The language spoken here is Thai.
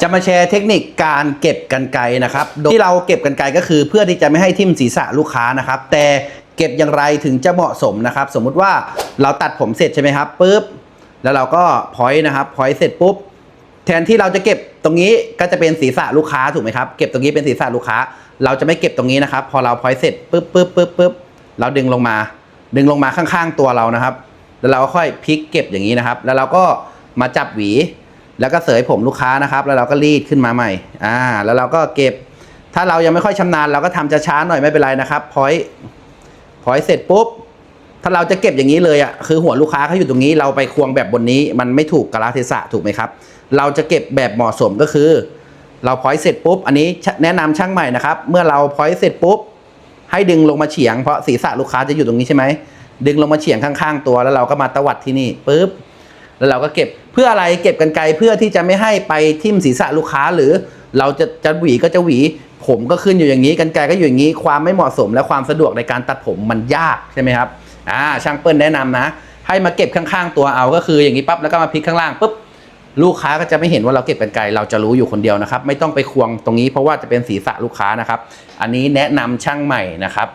จะมาแชร์เทคนิคการเก็บกันไกนะครับที่เราเก็บกันไกก็คือเพื่อที่จะไม่ให้ทิ่มศีรษะลูกค้านะครับ แต่เก็บอย่างไรถึงจะเหมาะสมนะครับ สมมุติว่าเราตัดผมเสร็จใช่ไหมครับปุ๊บแล้วเราก็พอยต์นะครับพอยต์เสร็จปุ๊บแทนที่เราจะเก็บตรงนี้ก็จะเป็นศีรษะลูกค้าถูกไหมครับเก็บตรงนี้เป็นศีรษะลูกค้า เราจะไม่เก็บตรงนี้นะครับ พอเราพอยต์เสร็จปุ๊บปุ๊บปุ๊บปุ๊บเราดึงลงมา ดึงลงมาข้างๆตัวเรานะครับ แล้วเราก็ค่อยพลิกเก็บอย่างนี้นะครับ แล้วเราก็มาจับหวี แล้วก็เสยผมลูกค้านะครับ แล้วเราก็รีดขึ้นมาใหม่อ่าแล้วเราก็เก็บ ถ้าเรายังไม่ค่อยชำนาญเราก็ทำช้าๆหน่อยไม่เป็นไรนะครับพอยพอยเสร็จปุ๊บถ้าเราจะเก็บอย่างนี้เลยอะคือหัวลูกค้าเขาอยู่ตรงนี้ เราไปควงแบบบนนี้ มันไม่ถูกกาลเทศะถูกไหมครับ เราจะเก็บแบบเหมาะสมก็คือ เราพอยเสร็จปุ๊บอันนี้แนะนำช่างใหม่นะครับ เมื่อเราพอยเสร็จปุ๊บให้ดึงลงมาเฉียงเพราะศีรษะลูกค้าจะอยู่ตรงนี้ใช่ไหมดึงลงมาเฉียงข้างๆ ตัวแล้วเราก็มาตวัดที่นี่ปุ๊บ แล้วเราก็เก็บเพื่ออะไรเก็บกันไกลเพื่อที่จะไม่ให้ไปทิ่มศีรษะลูกค้า หรือเราจะจะหวีก็จะหวี ผมก็ขึ้นอยู่อย่างนี้กันไกลก็อยู่อย่างนี้ ความไม่เหมาะสมและความสะดวกในการตัดผมมันยากใช่ไหมครับอ่าช่างเปิ้ลแนะนำนะ ให้มาเก็บข้างๆ ตัวเอาก็คืออย่างนี้ปั๊บแล้วก็มาพลิกข้างล่างปุ๊บลูกค้าก็จะไม่เห็นว่าเราเก็บกันไกลเราจะรู้อยู่คนเดียวนะครับ ไม่ต้องไปควงตรงนี้เพราะว่าจะเป็นศีรษะลูกค้านะครับ อันนี้แนะนำช่างใหม่นะครับ